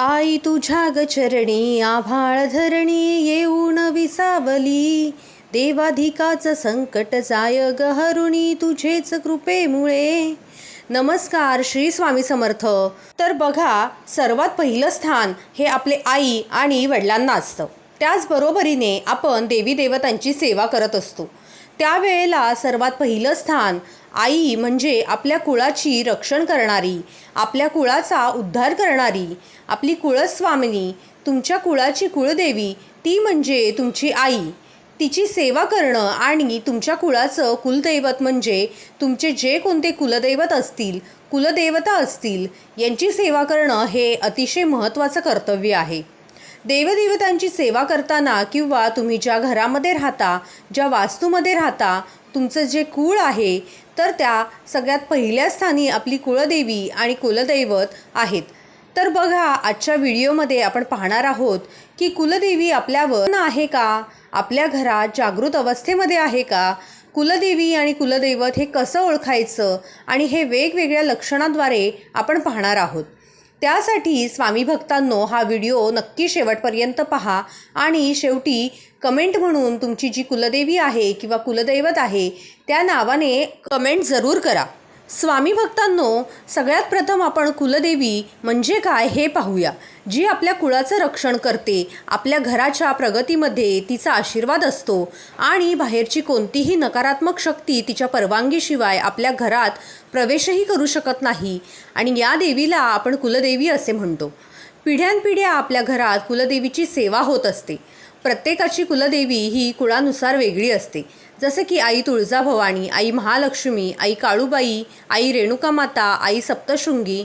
आई तुझ्या गचरणी आभाळ धरणी येऊन विसावली. देवाधिकाचं संकट जाय गहरुणी तुझेच कृपेमुळे. नमस्कार श्री स्वामी समर्थ. तर बघा सर्वात पहिलं स्थान हे आपले आई आणि वडिलांना असतं त्याचबरोबरीने आपण देवी देवतांची सेवा करत असतो. त्यावेळेला सर्वात पहिलं स्थान आई म्हणजे आपल्या कुळाची रक्षण करणारी आपल्या कुळाचा उद्धार करणारी आपली कुळस्वामिनी तुमच्या कुळाची कुळदेवी ती म्हणजे तुमची आई. तिची सेवा करणं आणि तुमच्या कुळाचं कुलदैवत म्हणजे तुमचे जे कोणते कुलदैवत असतील कुलदेवता असतील यांची सेवा करणं हे अतिशय महत्त्वाचं कर्तव्य आहे. देवदेवतांची सेवा करताना किंवा तुम्ही ज्या घरामध्ये राहता ज्या वास्तूमध्ये राहता तुमचं जे कुळ आहे तर त्या सगळ्यात पहिल्या स्थानी आपली कुळदेवी आणि कुलदैवत आहेत. तर बघा आजच्या व्हिडिओमध्ये आपण पाहणार आहोत की कुलदेवी आपल्यावर आहे का? आपल्या घरात जागृत अवस्थेमध्ये आहे का? कुलदेवी आणि कुलदैवत हे कसं ओळखायचं? आणि हे वेगवेगळ्या लक्षणाद्वारे आपण पाहणार आहोत. त्यासाठी स्वामी भक्तांनो हा व्हिडिओ नक्की शेवटपर्यंत पहा आणि शेवटी कमेंट म्हणून तुमची जी कुलदेवी आहे किंवा कुलदैवत आहे त्या नावाने कमेंट जरूर करा. स्वामी भक्तांनो सगळ्यात प्रथम आपण कुलदेवी म्हणजे काय हे पाहूया. जी आपल्या कुळाचं रक्षण करते आपल्या घराच्या प्रगतीमध्ये तिचा आशीर्वाद असतो आणि बाहेरची कोणतीही नकारात्मक शक्ती तिच्या परवानगीशिवाय आपल्या घरात प्रवेशही करू शकत नाही. आणि या देवीला आपण कुलदेवी असे म्हणतो. पिढ्यानपिढ्या आपल्या घरात कुलदेवीची सेवा होत असते. प्रत्येकाची कुलदेवी ही कुळानुसार वेगळी असते. जसे की आई तुळजाभवानी आई महालक्ष्मी आई काळूबाई आई रेणुकामाता आई सप्तशृंगी.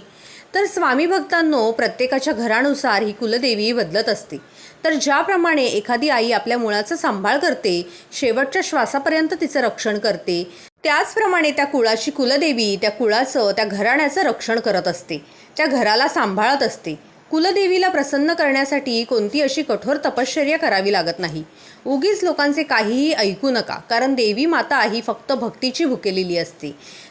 तर स्वामी भक्तांनो प्रत्येकाच्या घरानुसार ही कुलदेवी बदलत असते. तर ज्याप्रमाणे एखादी आई आपल्या मुळाचा सांभाळ करते शेवटच्या श्वासापर्यंत तिचं रक्षण करते त्याचप्रमाणे त्या कुळाची कुलदेवी त्या कुळाचं त्या घराण्याचं रक्षण करत असते त्या घराला सांभाळत असते. कुलदेवीला प्रसन्न करण्यासाठी कोणती अशी कठोर तपश्चर्या करावी लागत नाही? उगीच लोकांचे काहीही ऐकू नका कारण देवी माता ही फक्त भक्तीची भुकेलेली असते.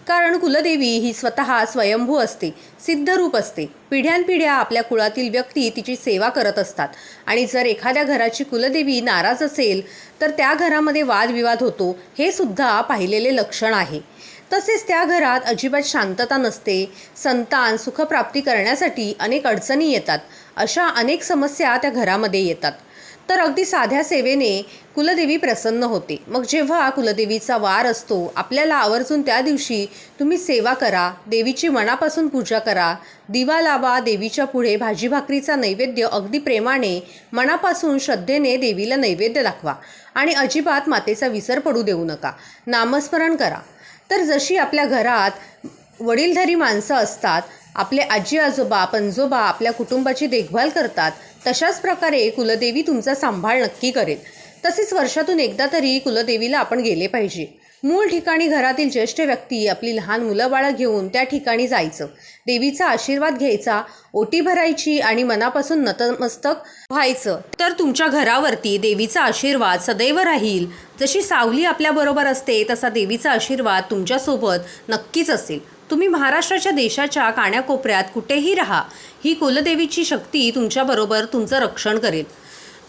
कारण कुलदेवी ही स्वतः स्वयंभू असते सिद्धरूप असते. पिढ्यानपिढ्या आपल्या कुळातील व्यक्ती तिची सेवा करत असतात. आणि जर एखाद्या घराची कुलदेवी नाराज असेल तर त्या घरामध्ये वादविवाद होतो हे सुद्धा पाहिलेले लक्षण आहे. तसेच त्या घरात अजिबात शांतता नसते. संतान सुखप्राप्ती करण्यासाठी अनेक अडचणी येतात. अशा अनेक समस्या त्या घरामध्ये येतात. तर अगदी साध्या सेवेने कुलदेवी प्रसन्न होते. मग जेव्हा कुलदेवीचा वार असतो आपल्याला आवर्जून त्या दिवशी तुम्ही सेवा करा देवीची मनापासून पूजा करा दिवा लावा देवीच्या पुढे भाजी भाकरीचा नैवेद्य अगदी प्रेमाने मनापासून श्रद्धेने देवीला नैवेद्य दाखवा. आणि अजिबात मातेचा विसर पडू देऊ नका. नामस्मरण करा. तर जशी आपल्या घरात वडीलधारी माणसं असतात आपले आजी आजोबा पणजोबा आपल्या कुटुंबाची देखभाल करतात तशाच प्रकारे कुलदेवी तुमचा सांभाळ नक्की करेल. तसेच वर्षातून एकदा तरी कुलदेवीला आपण गेले पाहिजे. मूळ ठिकाणी घरातील ज्येष्ठ व्यक्ती आपली लहान मुलं बाळं घेऊन त्या ठिकाणी जायचं. देवीचा आशीर्वाद घ्यायचा ओटी भरायची आणि मनापासून नतमस्तक व्हायचं. तर तुमच्या घरावरती देवीचा आशीर्वाद सदैव राहील. जशी सावली आपल्याबरोबर असते तसा देवीचा आशीर्वाद तुमच्यासोबत नक्कीच असेल. तुम्ही महाराष्ट्राच्या देशाच्या काण्याकोपऱ्यात कुठेही राहा. ही कुलदेवीची शक्ती तुमच्याबरोबर तुमचं रक्षण करेल.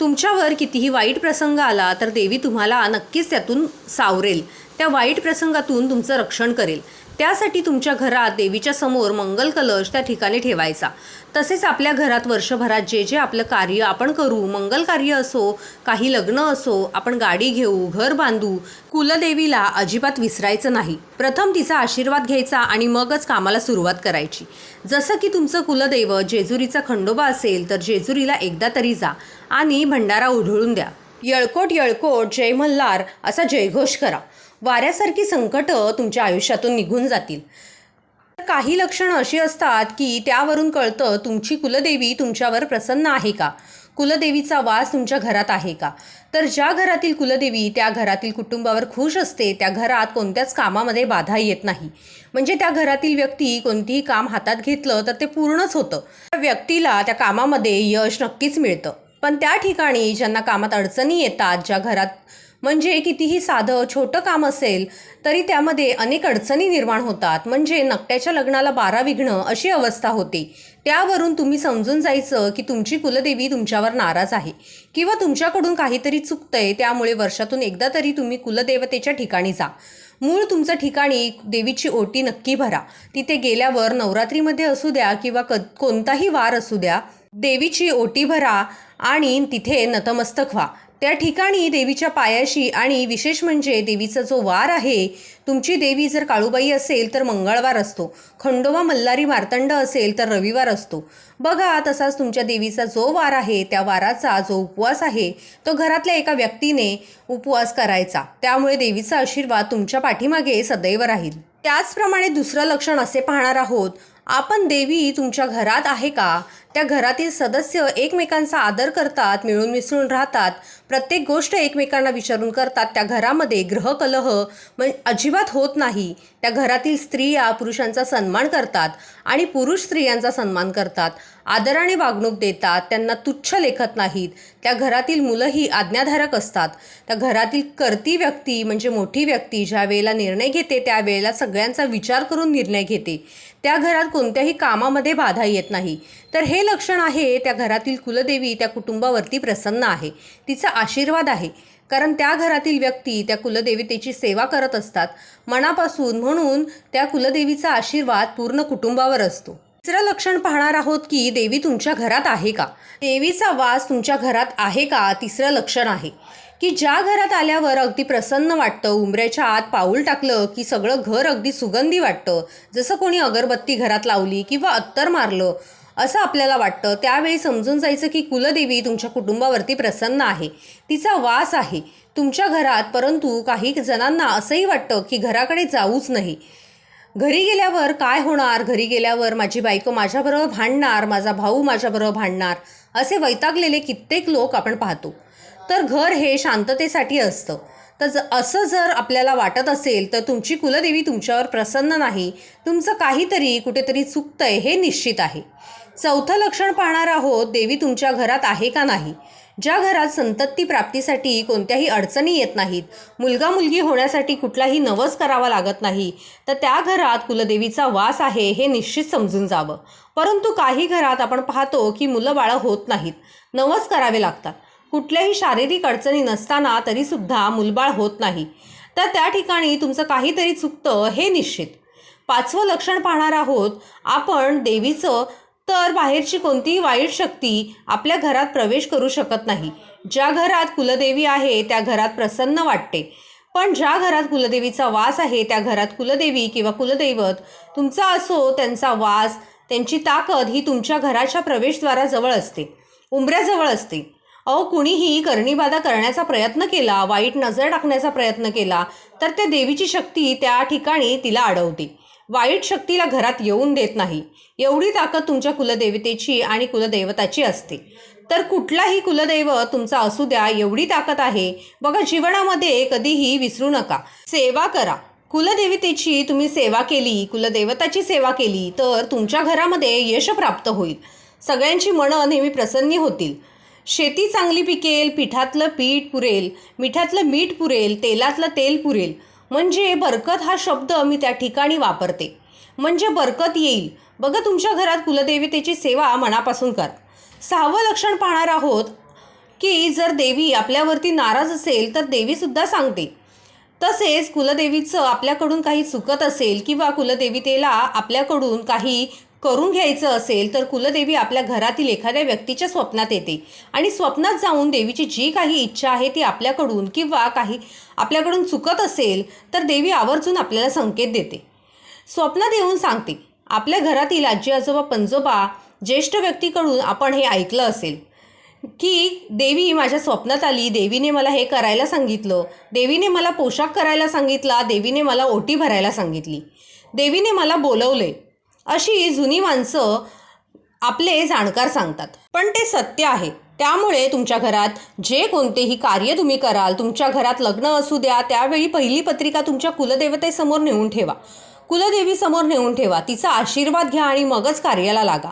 तुमच्यावर कितीही वाईट प्रसंग आला तर देवी तुम्हाला नक्कीच त्यातून सावरेल. त्या वाईट प्रसंगातून तुमचं रक्षण करेल. त्यासाठी तुमच्या घरात देवीच्या समोर मंगल कलश त्या ठिकाणी ठेवायचा. तसेच आपल्या घरात वर्षभरात जे जे आपलं कार्य आपण करू मंगल कार्य असो काही लग्न असो आपण गाडी घेऊ घर बांधू कुलदेवीला अजिबात विसरायचं नाही. प्रथम तिचा आशीर्वाद घ्यायचा आणि मगच कामाला सुरुवात करायची. जसं की तुमचं कुलदैव जेजुरीचा खंडोबा असेल तर जेजुरीला एकदा तरी जा. आणि भंडारा उधळून द्या. यळकोट यळकोट जय मल्हार असा जयघोष करा. वाऱ्यासारखी संकटं तुमच्या आयुष्यातून निघून जातील. काही लक्षणं अशी असतात की त्यावरून कळतं तुमची कुलदेवी तुमच्यावर प्रसन्न आहे का? कुलदेवीचा वास तुमच्या घरात आहे का? तर ज्या घरातील कुलदेवी त्या घरातील कुटुंबावर खुश असते त्या घरात कोणत्याच कामामध्ये बाधा येत नाही. म्हणजे त्या घरातील व्यक्ती कोणतीही काम हातात घेतलं तर ते पूर्णच होतं. त्या व्यक्तीला त्या कामामध्ये यश नक्कीच मिळतं. पण त्या ठिकाणी ज्यांना कामात अडचणी येतात ज्या घरात म्हणजे कितीही साधं छोटं काम असेल तरी त्यामध्ये अनेक अडचणी निर्माण होतात. म्हणजे नकट्याच्या लग्नाला बारा विघ्न अशी अवस्था होते. त्यावरून तुम्ही समजून जायचं की तुमची कुलदेवी तुमच्यावर नाराज आहे किंवा तुमच्याकडून काहीतरी चुकतंय त्यामुळे वर्षातून एकदा तरी तुम्ही कुलदेवतेच्या ठिकाणी जा. मूळ तुमचं ठिकाणी देवीची ओटी नक्की भरा. तिथे गेल्यावर नवरात्रीमध्ये असू द्या किंवा क कोणताही वार असू द्या देवीची ओटी भरा आणि तिथे नतमस्तक व्हा. त्या ठिकाणी देवीच्या पायाशी आणि विशेष म्हणजे देवीचा जो वार आहे तुमची देवी जर काळूबाई असेल तर मंगळवार असतो. खंडोबा मल्हारी मार्तंड असेल तर रविवार असतो. बघा तसाच तुमच्या देवीचा जो वार आहे त्या वाराचा जो उपवास आहे तो घरातल्या एका व्यक्तीने उपवास करायचा. त्यामुळे देवीचा आशीर्वाद तुमच्या पाठीमागे सदैव राहील. त्याचप्रमाणे दुसरं लक्षण असे पाहणार आहोत. आपण देवी तुमच्या घरात आहे का? त्या घरातील सदस्य एकमेकांचा आदर करतात मिळून मिसळून राहतात. प्रत्येक गोष्ट एकमेकांना विचारून करतात. त्या घरामध्ये ग्रहकलह म्हणजे अजिबात होत नाही. त्या घरातील स्त्रिया पुरुषांचा सन्मान करतात आणि पुरुष स्त्रियांचा सन्मान करतात. आदराने वागणूक देतात त्यांना तुच्छ लेखत नाहीत. त्या घरातील मुलंही आज्ञाधारक असतात. त्या घरातील करती व्यक्ती म्हणजे मोठी व्यक्ती ज्या वेळेला निर्णय घेते त्यावेळेला सगळ्यांचा विचार करून निर्णय घेते. त्या घरात कोणत्याही कामामध्ये बाधा येत नाही. तर हे लक्षण आहे त्या घरातील कुलदेवी त्या कुटुंबावरती प्रसन्न आहे. तिचा आशीर्वाद आहे. कारण त्या घरातील व्यक्ती त्या कुलदेवतेची सेवा करत असतात. मनापासून म्हणून त्या कुलदेवीचा आशीर्वाद पूर्ण कुटुंबावर असतो. तिसरं लक्षण पाहणार आहोत की देवी तुमच्या घरात आहे का? देवीचा वास तुमच्या घरात आहे का? तिसरं लक्षण आहे की ज्या घरात आल्यावर अगदी प्रसन्न वाटतं उंबऱ्याच्या आत पाऊल टाकलं की सगळं घर अगदी सुगंधी वाटतं. जसं कोणी अगरबत्ती घरात लावली किंवा अत्तर मारलं असं आपल्याला वाटतं. त्यावेळी समजून जायचं की कुलदेवी तुमच्या कुटुंबावरती प्रसन्न आहे. तिचा वास आहे. तुमच्या घरात परंतु काही जणांना असंही वाटतं की घराकडे जाऊच नाही. घरी गेल्यावर काय होणार? घरी गेल्यावर माझी बायको माझ्याबरोबर भांडणार माझा भाऊ माझ्याबरोबर भांडणार असे वैतागलेले कित्येक लोक आपण पाहतो. तर घर हे शांततेसाठी असतं. तर असं जर आपल्याला वाटत असेल तर तुमची कुलदेवी तुमच्यावर प्रसन्न नाही. तुमचं काहीतरी कुठेतरी चुकतंय हे निश्चित आहे. चौथं लक्षण पाहणार आहोत देवी तुमच्या घरात आहे का नाही? ज्या घरात संतती प्राप्तीसाठी कोणत्याही अडचणी येत नाहीत मुलगा मुलगी होण्यासाठी कुठलाही नवस करावा लागत नाही तर त्या घरात कुलदेवीचा वास आहे हे निश्चित समजून जावं. परंतु काही घरात आपण पाहतो की मुलं बाळं होत नाहीत नवस करावे लागतात. कुठल्याही शारीरिक अडचणी नसताना तरीसुद्धा मुलबाळ होत नाही. तर त्या ठिकाणी तुमचं काहीतरी चुकतं हे निश्चित. पाचवं लक्षण पाहणार आहोत आपण देवीचं तर बाहेरची कोणतीही वाईट शक्ती आपल्या घरात प्रवेश करू शकत नाही. ज्या घरात कुलदेवी आहे त्या घरात प्रसन्न वाटते. पण ज्या घरात कुलदेवीचा वास आहे त्या घरात कुलदेवी किंवा कुलदैवत तुमचा असो त्यांचा वास त्यांची ताकद ही तुमच्या घराच्या प्रवेशद्वाराजवळ असते. उंबऱ्याजवळ असते. अहो कुणीही करणीबाधा करण्याचा प्रयत्न केला वाईट नजर टाकण्याचा प्रयत्न केला तर त्या देवीची शक्ती त्या ठिकाणी तिला अडवते वाईट शक्तीला घरात येऊन देत नाही. एवढी ताकद तुमच्या कुलदेवतेची आणि कुलदैवताची असते. तर कुठलाही कुलदैव तुमचा असू द्या एवढी ताकद आहे. बघा जीवनामध्ये कधीही विसरू नका. सेवा करा. कुलदेवतेची तुम्ही सेवा केली कुलदैवताची सेवा केली तर तुमच्या घरामध्ये यश प्राप्त होईल. सगळ्यांची मनं नेहमी प्रसन्नी होतील. शेती चांगली पिकेल पिठातलं पीठ पुरेल मिठातलं मीठ पुरेल तेलातलं तेल पुरेल. म्हणजे बरकत हा शब्द मी त्या ठिकाणी वापरते. म्हणजे बरकत येईल. बघा तुमच्या घरात कुलदेवतेची सेवा मनापासून कर. सहावं लक्षण पाहणार आहोत की जर देवी आपल्यावरती नाराज असेल तर देवीसुद्धा सांगते. तसेच कुलदेवीचं आपल्याकडून काही चुकत असेल किंवा कुलदेवीतेला आपल्याकडून काही करून घ्यायचं असेल तर कुलदेवी आपल्या घरातील एखाद्या व्यक्तीच्या स्वप्नात येते. आणि स्वप्नात जाऊन देवीची जी काही इच्छा आहे ती आपल्याकडून किंवा काही आपल्याकडून चुकत असेल तर देवी आवर्जून आपल्याला संकेत देते. स्वप्नात येऊन सांगते आपल्या घरातील आजी आजोबा पंजोबा ज्येष्ठ व्यक्तीकडून आपण हे ऐकलं असेल. की देवी माझ्या स्वप्नात आली देवीने मला हे करायला सांगितलं देवीने मला पोशाख करायला सांगितला देवीने मला ओटी भरायला सांगितली देवीने मला बोलवले. अशी जुनी माणसं आपले जाणकार सांगतात. पण ते सत्य आहे. त्यामुळे तुमच्या घरात जे कोणतेही कार्य तुम्ही कराल तुमच्या घरात लग्न असू द्या त्यावेळी पहिली पत्रिका तुमच्या कुलदेवतेसमोर नेऊन ठेवा. कुलदेवीसमोर नेऊन ठेवा. तिचा आशीर्वाद घ्या आणि मगच कार्याला लागा.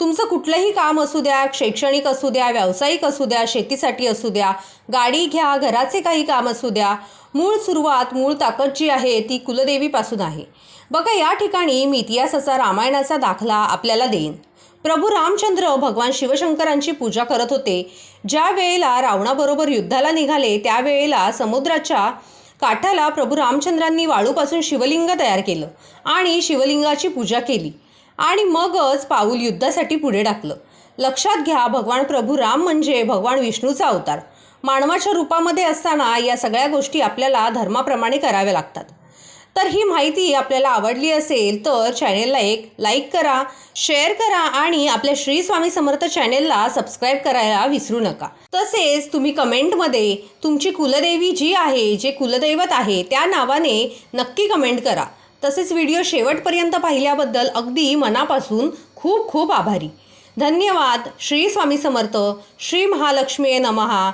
तुमचं कुठलंही काम असू द्या शैक्षणिक असू द्या व्यावसायिक असू द्या शेतीसाठी असू द्या गाडी घ्या घराचे काही काम असू द्या मूळ सुरुवात मूळ ताकद जी आहे ती कुलदेवीपासून आहे. बघा या ठिकाणी मी इतिहासाचा रामायणाचा दाखला आपल्याला देईन. प्रभू रामचंद्र भगवान शिवशंकरांची पूजा करत होते. ज्या वेळेला रावणाबरोबर युद्धाला निघाले त्यावेळेला समुद्राच्या काठाला प्रभू रामचंद्रांनी वाळूपासून शिवलिंग तयार केलं आणि शिवलिंगाची पूजा केली आणि मगच पाऊल युद्धासाठी पुढे टाकलं. लक्षात घ्या भगवान प्रभू राम म्हणजे भगवान विष्णूचा अवतार. मानवाच्या रूपामध्ये असताना या सगळ्या गोष्टी आपल्याला धर्माप्रमाणे कराव्या लागतात. तर ही माहिती आपल्याला आवडली असेल तर चॅनेलला एक लाईक करा शेअर करा आणि आपल्या श्री स्वामी समर्थ चॅनेलला सबस्क्राईब करायला विसरू नका. तसेच तुम्ही कमेंटमध्ये तुमची कुलदेवी जी आहे जे कुलदैवत आहे त्या नावाने नक्की कमेंट करा. तसेच व्हिडिओ शेवटपर्यंत पाहिल्याबद्दल अगदी मनापासून खूप खूप आभारी. धन्यवाद. श्री स्वामी समर्थ श्री महालक्ष्मी नमहा.